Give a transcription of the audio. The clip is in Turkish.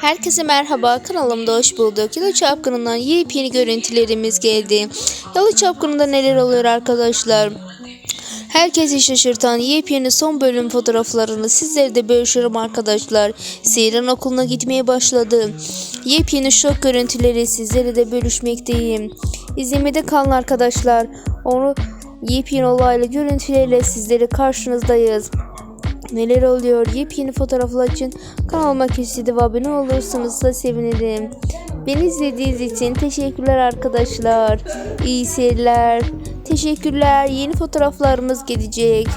Herkese merhaba kanalımda hoş bulduk. Yalı Çapkını'ndan yepyeni görüntülerimiz geldi. Yalı Çapkını'nda neler oluyor arkadaşlar? Herkesi şaşırtan yepyeni son bölüm fotoğraflarını sizlere de bölüşürüm arkadaşlar. Seyran okuluna gitmeye başladı. Yepyeni şok görüntüleri sizlere de bölüşmekteyim. İzlemede kalın arkadaşlar. Onu yepyeni olaylı görüntülerle sizlere karşınızdayız. Neler oluyor? Yepyeni fotoğraflar için kanalıma kesinlikle ve abone olursanız da sevinirim. Beni izlediğiniz için teşekkürler arkadaşlar. İyi seyirler. Teşekkürler. Yeni fotoğraflarımız gelecek.